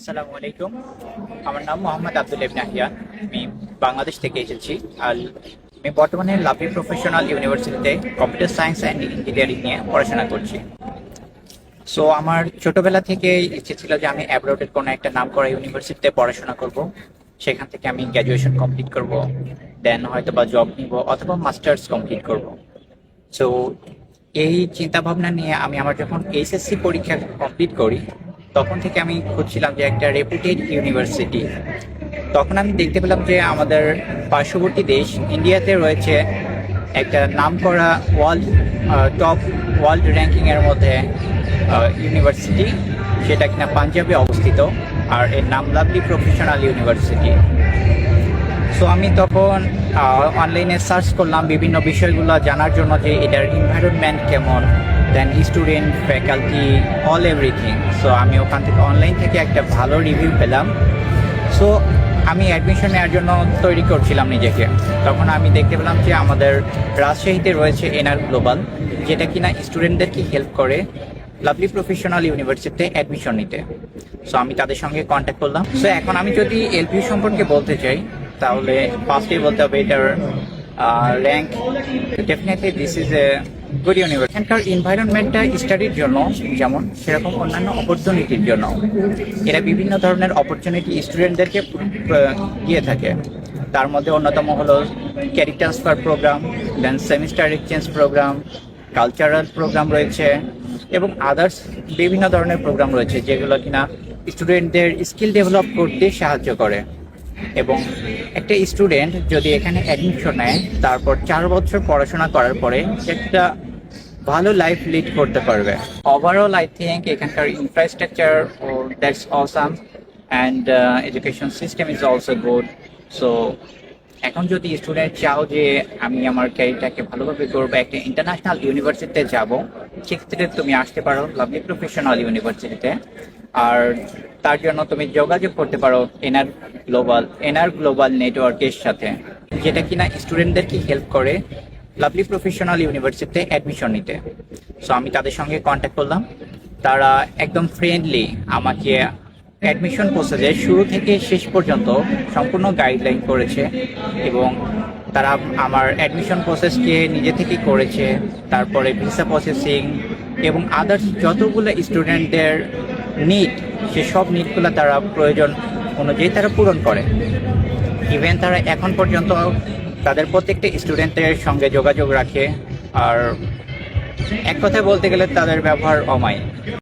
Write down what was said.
আসসালামু আলাইকুম। আমার নাম মোহাম্মদ আব্দুল ইবনাহিয়ান আমি বাংলাদেশ থেকে এসেছি। আর আমি বর্তমানে লাভলি প্রফেশনাল ইউনিভার্সিটিতে কম্পিউটার সায়েন্স অ্যান্ড ইঞ্জিনিয়ারিং নিয়ে পড়াশোনা করছি। সো আমার ছোটবেলা থেকে ইচ্ছে ছিল যে আমি অ্যাব্রোডের কোনো একটা নাম করা ইউনিভার্সিটিতে পড়াশোনা করব। সেখান থেকে আমি গ্র্যাজুয়েশন কমপ্লিট করব। দেন হয়তো বা জব নিব অথবা মাস্টার্স কমপ্লিট করব। সো এই চিন্তাভাবনা নিয়ে আমি আমার যখন এইচএসসি পরীক্ষা কমপ্লিট করি তখন থেকে আমি খুঁজছিলাম যে একটা রেপুটেড ইউনিভার্সিটি তখন আমি দেখতে পেলাম যে আমাদের পার্শ্ববর্তী দেশ ইন্ডিয়াতে রয়েছে একটা নামকরা ওয়ার্ল্ড টপ ওয়ার্ল্ড র্যাঙ্কিংয়ের মধ্যে ইউনিভার্সিটি সেটা কিনা পাঞ্জাবে অবস্থিত, আর এর নাম লাভলি প্রফেশনাল ইউনিভার্সিটি সো আমি তখন অনলাইনে সার্চ করলাম বিভিন্ন বিষয়গুলো জানার জন্য যে এটার এনভায়রনমেন্ট কেমন then student faculty all everything so আমি ওখান থেকে অনলাইন থেকে একটা ভালো রিভিউ পেলাম। সো আমি অ্যাডমিশন নেওয়ার জন্য তৈরি করছিলাম নিজেকে। তখন আমি দেখতে পেলাম যে আমাদের রাজশাহীতে রয়েছে এনআর গ্লোবাল যেটা কিনা স্টুডেন্টদেরকে হেল্প করে লাভলি প্রফেশনাল ইউনিভার্সিটিতে অ্যাডমিশন নিতে। সো আমি তাদের সঙ্গে কন্ট্যাক্ট করলাম। সো এখন আমি যদি এলপি সম্পর্কে বলতে চাই, তাহলে ফার্স্টে বলতে হবে এটার rank definitely this is a good university এখানকার এনভায়রনমেন্টটা স্টাডির জন্য যেমন সেরকম অন্যান্য অপরচুনিটির জন্য এরা বিভিন্ন ধরনের অপরচুনিটি স্টুডেন্টদেরকে দিয়ে থাকে। তার মধ্যে অন্যতম হলো carry transfer program then semester exchange program cultural program রয়েছে, এবং আদার্স বিভিন্ন ধরনের প্রোগ্রাম রয়েছে, যেগুলো কিনা স্টুডেন্টদের স্কিল ডেভেলপ করতে সাহায্য করে। এবং একটা স্টুডেন্ট যদি এখানে অ্যাডমিশন নেয়, তারপর চার বছর পড়াশোনা করার পরে একটা ভালো লাইফ লিড করতে পারবে। ওভারঅল আই থিঙ্ক এখানকার infrastructure O that's awesome and education system is also good so এখন যদি স্টুডেন্ট চাও যে আমি আমার ক্যারিয়ারটাকে ভালোভাবে করব একটা ইন্টারন্যাশনাল ইউনিভার্সিটিতে যাব সেক্ষেত্রে তুমি আসতে পারো লাভলি প্রফেশনাল ইউনিভার্সিটিতে আর তার জন্য তুমি যোগাযোগ করতে পারো এনআর গ্লোবাল এনআর গ্লোবাল নেটওয়ার্কের সাথে, যেটা কিনা স্টুডেন্টদেরকে হেল্প করে লাভলি প্রফেশনাল ইউনিভার্সিটিতে অ্যাডমিশন নিতে। সো আমি তাদের সঙ্গে কন্ট্যাক্ট করলাম। তারা একদম ফ্রেন্ডলি আমাকে অ্যাডমিশন প্রসেসে শুরু থেকে শেষ পর্যন্ত সম্পূর্ণ গাইডলাইন করেছে এবং তারা আমার অ্যাডমিশন প্রসেসকে নিজে থেকেই করেছে, তারপরে ভিসা প্রসেসিং এবং আদার্স যতগুলো স্টুডেন্টদের নিড সে সব নিডগুলো তারা প্রয়োজন অনুযায়ী তারা পূরণ করে। ইভেন তারা এখন পর্যন্ত তাদের প্রত্যেকটা স্টুডেন্টের সঙ্গে যোগাযোগ রাখে, আর এক কথায় বলতে গেলে তাদের ব্যবহার অমায়িক।